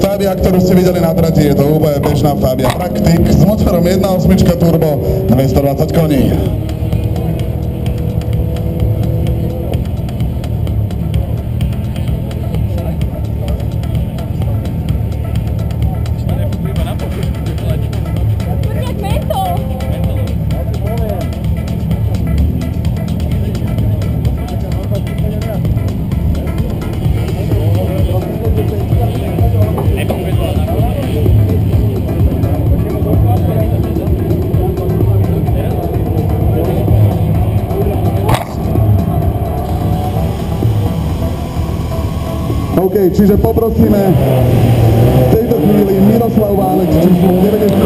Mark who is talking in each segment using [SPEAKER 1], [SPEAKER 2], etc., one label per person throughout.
[SPEAKER 1] Fabia, ktorú ste videli na trati, je to úplne bežná Fabia Praktik s motorom 1.8 turbo 220 koní. OK, čiže poprosíme v tejto chvíli Miroslav Válek s číslom 90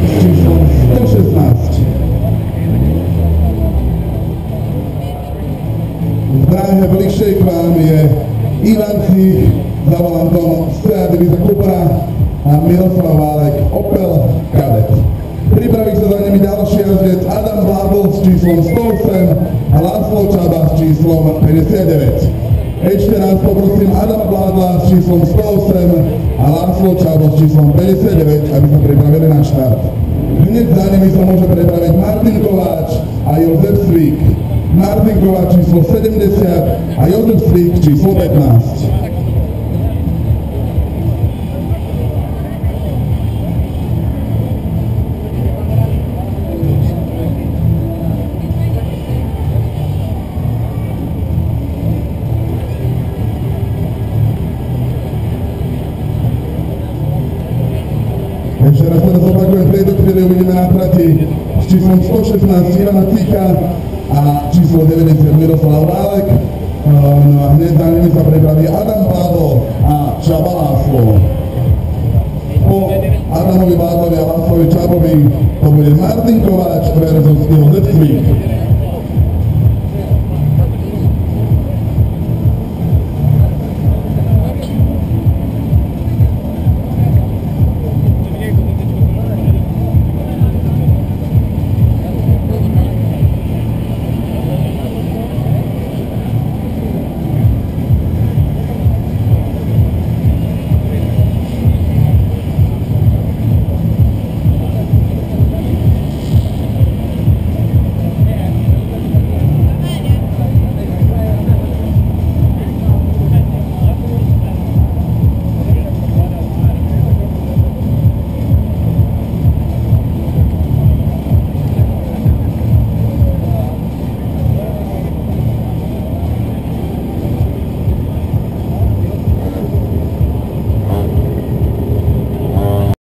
[SPEAKER 1] s číslom 116. V Prahe bližšej k vám je Ivan Cích za volantom Seat Divisa a Miroslav Válek Opel Kadett. Pripraví sa za nimi ďalší jazdec Adam Blábol s číslom 108 a László Čaba s číslom 59. Ešte raz poprosím Adama Bládla s číslom 108 a László Čabo s číslom 59, aby sa pripravili na štart. Hneď za nimi sa môže pripraviť Martin Kováč a Jozef Svík. Martin Kováč číslo 70 a Jozef Svík číslo 15. Ešte raz teraz v tejto chvíli uvidíme na trati s číslom 116 Ivana Cíka a číslo 90 Miroslav Válek. No a hneď za nimi sa pripraví Adam Pádol a Čaba Láslo. Po Adamovi Pádlovi a Láslovi Čabovi to bude Martin Kováč versus Jozef Svík.